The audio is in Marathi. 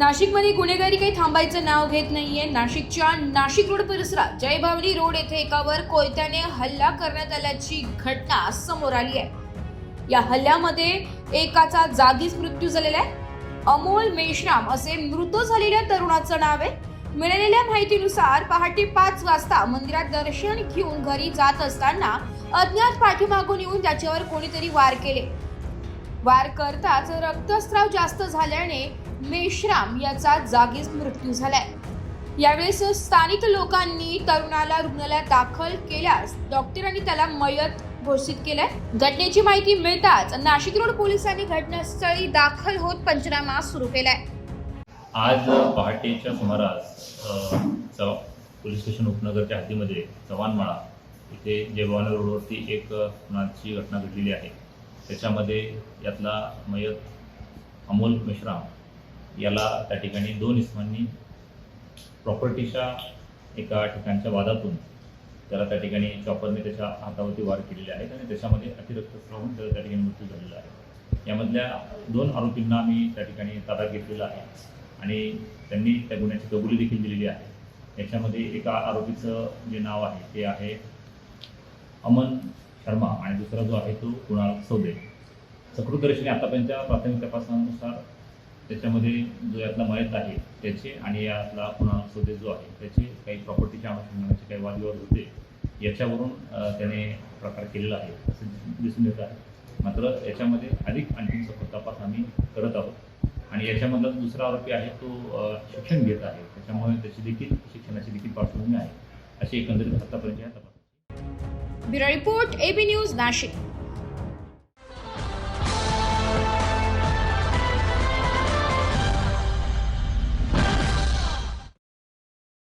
नाशिकमध्ये गुन्हेगारी काही थांबायचं नाव घेत नाहीये. नाशिकच्या नाशिक रोड परिसरात जयभवानी रोड येथे एकावर कोयत्याने हल्ला करण्यात आल्याची घटना समोर आली आहे. या हल्ल्यामध्ये एकाचा जागीच मृत्यू झालेला आहे. अमोल मेश्राम असे मृत झालेल्या तरुणाचं नाव आहे. मिळालेल्या माहितीनुसार पहाटे पाच वाजता मंदिरात दर्शन घेऊन घरी जात असताना अज्ञात पाठीमागून येऊन त्याच्यावर कोणीतरी वार केले. वार करताच रक्तस्राव जास्त झाल्याने मेश्राम याचा जागीच मृत्यू झालाय. यावेळेस स्थानिक लोकांनी तरुणाला रुग्णालयात दाखल केल्यास डॉक्टरांनी त्याला मयत घोषित केलंय. घटनेची माहिती मिळताच नाशिक रोड पोलिसांनी घटनास्थळी दाखल होत पंचनामा सुरू केलाय. आज पहाटेच्या सुमारास पोलीस स्टेशन उपनगरच्या हद्दीमध्ये चव्हाणमाळा इथे जयभवानी रोडवरती एक खुनाची घटना घडलेली आहे. त्याच्यामध्ये यातला मयत अमोल मेश्राम याला त्या ठिकाणी दोन इस्मांनी प्रॉपर्टीच्या एका ठिकाणच्या वादातून त्याला त्या ठिकाणी चॉपरने त्याच्या हातावरती वार केलेले आहेत आणि त्याच्यामध्ये अतिरक्तस्राव होऊन त्याचा त्या ठिकाणी मृत्यू झालेला आहे. यामधल्या दोन आरोपींना आम्ही त्या ठिकाणी ताब्यात घेतलेला आहे आणि त्यांनी त्या गुन्ह्याची कबुली देखील दिलेली आहे. याच्यामध्ये एका आरोपीचं जे नाव आहे ते आहे अमन शर्मा आणि दुसरा जो आहे तो कुणाल सौदे. सकृतदर्शनी आतापर्यंतच्या प्राथमिक तपासानुसार त्याच्यामध्ये जो यातला मयत आहे त्याचे आणि यातला कुणाल सौदे जो आहे त्याचे काही प्रॉपर्टीच्या अनुषंगाचे काही वादविवाद होते याच्यावरून त्याने प्रकार केलेला आहे असं दिसून येत आहे. मात्र याच्यामध्ये अधिक आणखी सखोल तपास आम्ही करत आहोत. आणि याच्यामधला जो दुसरा आरोपी आहे तो शिक्षण घेत आहे. त्याच्यामुळे त्याची देखील शिक्षणाची देखील पार्श्वभूमी आहे. अशी एकंदरीत आतापर्यंत या तपास. Bureau report AB news Nashik.